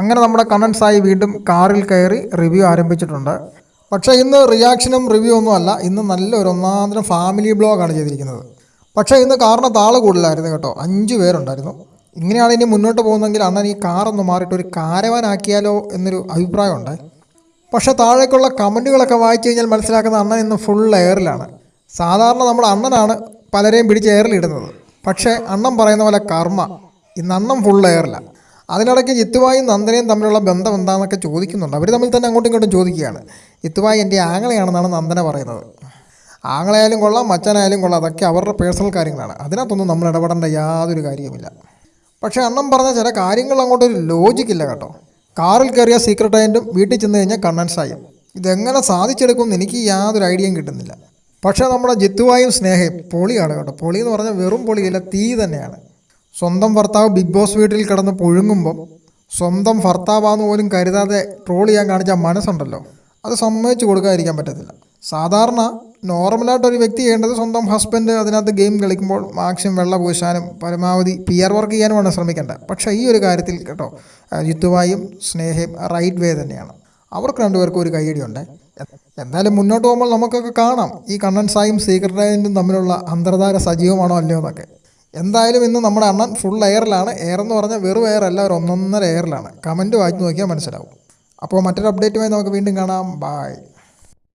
അങ്ങനെ നമ്മുടെ കണ്ണൻ സായി വീണ്ടും കാറിൽ കയറി റിവ്യൂ ആരംഭിച്ചിട്ടുണ്ട്. പക്ഷേ ഇന്ന് റിയാക്ഷനും റിവ്യൂ ഒന്നും അല്ല. ഇന്ന് നല്ലൊരു ഒന്നാന്തരം ഫാമിലി ബ്ലോഗാണ് ചെയ്തിരിക്കുന്നത്. പക്ഷേ ഇന്ന് കാറിന് താൾ കൂടുതലായിരുന്നു കേട്ടോ. അഞ്ച് പേരുണ്ടായിരുന്നു. ഇങ്ങനെയാണ് ഇനി മുന്നോട്ട് പോകുന്നതെങ്കിൽ അണ്ണൻ ഈ കാറൊന്ന് മാറിയിട്ട് ഒരു കാരവാനാക്കിയാലോ എന്നൊരു അഭിപ്രായമുണ്ട്. പക്ഷേ താഴേക്കുള്ള കമന്റുകളൊക്കെ വായിച്ചു കഴിഞ്ഞാൽ മനസ്സിലാക്കുന്ന അണ്ണൻ ഇന്ന് ഫുൾ എയറിലാണ് സാധാരണ നമ്മുടെ അണ്ണനാണ് പലരെയും പിടിച്ച് എയറിലിടുന്നത് പക്ഷേ അണ്ണൻ പറയുന്ന പോലെ കർമ്മ. ഇന്ന് അണ്ണം ഫുൾ എയറിലാണ് അതിനിടയ്ക്ക് ജിത്തുവായും നന്ദനയും തമ്മിലുള്ള ബന്ധം എന്താണെന്നൊക്കെ ചോദിക്കുന്നുണ്ട്. അവർ തമ്മിൽ തന്നെ അങ്ങോട്ടും ഇങ്ങോട്ടും ചോദിക്കുകയാണ്. ജിത്തുവായി എന്റെ ആങ്ങളെയാണെന്നാണ് നന്ദന പറയുന്നത്. ആങ്ങളെയായാലും കൊള്ളാം മച്ചനായാലും കൊള്ളാം അതൊക്കെ അവരുടെ പേഴ്സണൽ കാര്യങ്ങളാണ്. അതിനകത്തൊന്നും നമ്മൾ ഇടപെടേണ്ട യാതൊരു കാര്യവുമില്ല. പക്ഷേ അണ്ണം പറഞ്ഞ ചില കാര്യങ്ങൾ അങ്ങോട്ടൊരു ലോജിക്കില്ല കേട്ടോ. കാറിൽ കയറിയ സീക്രട്ട് ഏജന്റും വീട്ടിൽ ചെന്ന് കഴിഞ്ഞാൽ കണ്ണൻസായും ഇതെങ്ങനെ സാധിച്ചെടുക്കുമെന്ന് എനിക്ക് യാതൊരു ഐഡിയയും കിട്ടുന്നില്ല. പക്ഷേ നമ്മുടെ ജിത്തുവായും സ്നേഹയും പൊളിയാണ് കേട്ടോ. പൊളി എന്ന് പറഞ്ഞാൽ വെറും പൊളിയില്ല തീ തന്നെയാണ്. സ്വന്തം ഭർത്താവ് ബിഗ് ബോസ് വീട്ടിൽ കിടന്ന് പുഴുങ്ങുമ്പം സ്വന്തം ഭർത്താവാന്ന് പോലും കരുതാതെ ട്രോൾ ചെയ്യാൻ കാണിച്ച മനസ്സുണ്ടല്ലോ. അത് സമ്മതിച്ചു കൊടുക്കാതിരിക്കാൻ പറ്റത്തില്ല. സാധാരണ നോർമലായിട്ട് ഒരു വ്യക്തി ചെയ്യേണ്ടത് സ്വന്തം ഹസ്ബൻഡ് അതിനകത്ത് ഗെയിം കളിക്കുമ്പോൾ മാക്സിമം വെള്ള പൂശാനും പരമാവധി പി ആർ വർക്ക് ചെയ്യാനുമാണ് ശ്രമിക്കേണ്ടത്. പക്ഷേ ഈ ഒരു കാര്യത്തിൽ കേട്ടോ ജിത്തുവായും സ്നേഹയും റൈറ്റ് വേ തന്നെയാണ്. അവർക്ക് രണ്ടുപേർക്കും ഒരു കൈയടിയുണ്ട് എന്തായാലും മുന്നോട്ട് പോകുമ്പോൾ നമുക്കൊക്കെ കാണാം. ഈ കണ്ണൻസായും സീക്രട്ട് ഏജന്റും തമ്മിലുള്ള അന്തർധാര സജീവമാണോ അല്ലയോ എന്നൊക്കെ. എന്തായാലും ഇന്ന് നമ്മുടെ അണ്ണൻ ഫുൾ എയറിലാണ് എയർ എന്ന് പറഞ്ഞാൽ വെറും എയർ അല്ല ഒരു ഒന്നൊന്നര എയറിലാണ് കമന്റ് വായിച്ച് നോക്കിയാൽ മനസ്സിലാവും. അപ്പോൾ മറ്റൊരു അപ്ഡേറ്റുമായി നമുക്ക് വീണ്ടും കാണാം. ബായ്